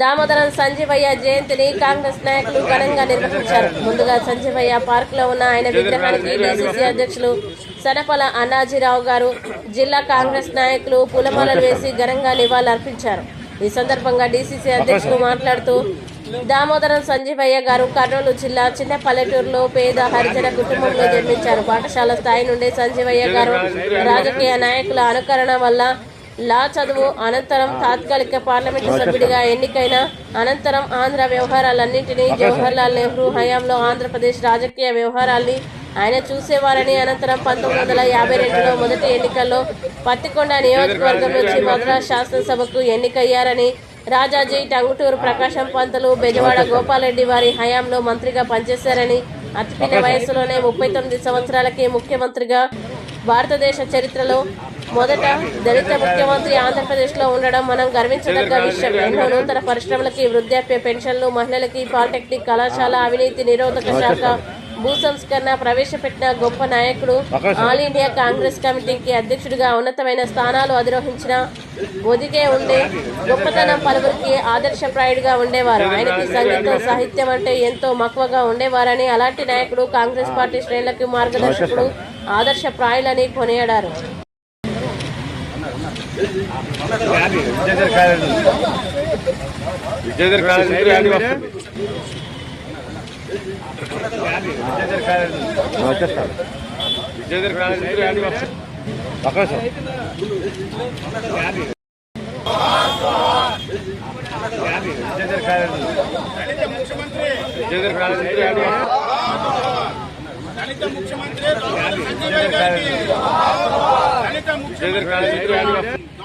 దామోదరం సంజీవయ్య జయంతిని కాంగ్రెస్ నాయకులు ఘనంగా నిర్వహించారు. ముందుగా సంజీవయ్య పార్క్లో ఉన్న ఆయన విగ్రహానికి డీసీసీ అధ్యక్షులు సనపల అన్నాజీరావు గారు జిల్లా కాంగ్రెస్ నాయకులు పూలమాలలు వేసి ఘనంగా నివాళులర్పించారు. ఈ సందర్భంగా డీసీసీ అధ్యక్షులు మాట్లాడుతూ దామోదరం సంజీవయ్య గారు కర్నూలు జిల్లా చిన్న పల్లెటూరులో పేద హరిజన కుటుంబంలో జన్మించారు. పాఠశాల స్థాయి నుండి సంజీవయ్య గారు రాజకీయ నాయకుల అనుకరణ వల్ల లా చదువు అనంతరం తాత్కాలిక పార్లమెంటు సభ్యుడిగా ఎన్నికైన అనంతరం ఆంధ్ర వ్యవహారాలన్నింటినీ జవహర్లాల్ నెహ్రూ హయాంలో ఆంధ్రప్రదేశ్ రాజకీయ వ్యవహారాల్ని ఆయన చూసేవారని అనంతరం పంతొమ్మిది వందల యాభై రెండులో మొదటి ఎన్నికల్లో పత్తికొండ నియోజకవర్గం నుంచి మద్రాస్ శాసనసభకు ఎన్నికయ్యారని రాజాజీ టంగుటూరు ప్రకాశం పంతులు బెజవాడ గోపాలరెడ్డి వారి హయాంలో మంత్రిగా పనిచేశారని అతి పిన్న వయసులోనే ముప్పై తొమ్మిది సంవత్సరాలకి ముఖ్యమంత్రిగా భారతదేశ చరిత్రలో మొదట దళిత ముఖ్యమంత్రి ఆంధ్రప్రదేశ్లో ఉండడం మనం గర్వించదగ్గ విషయం. ఎన్నో నూతన పరిశ్రమలకి వృద్ధాప్య పెన్షన్లు మహిళలకి పాలిటెక్నిక్ కళాశాల అవినీతి నిరోధక శాఖ భూ సంస్కరణ ప్రవేశపెట్టిన గొప్ప నాయకుడు ఆల్ ఇండియా కాంగ్రెస్ కమిటీకి అధ్యక్షుడిగా ఉన్నతమైన స్థానాలు అధిరోహించిన ఒదిగే ఉండే గొప్పతనం పలువురికి ఆదర్శప్రాయుడిగా ఉండేవారు. ఆయనకి సంగీతం సాహిత్యం అంటే ఎంతో మక్కువగా ఉండేవారని అలాంటి నాయకుడు కాంగ్రెస్ పార్టీ శ్రేణులకు మార్గదర్శకుడు ఆదర్శప్రాయులని కొనియాడారు. విజయధర్ కాలేజ్ విజయధర్ కాలేజ్ నుంచి ర్యాలీ దళిత ముఖ్యమంత్రి డాక్టర్ సంజయ్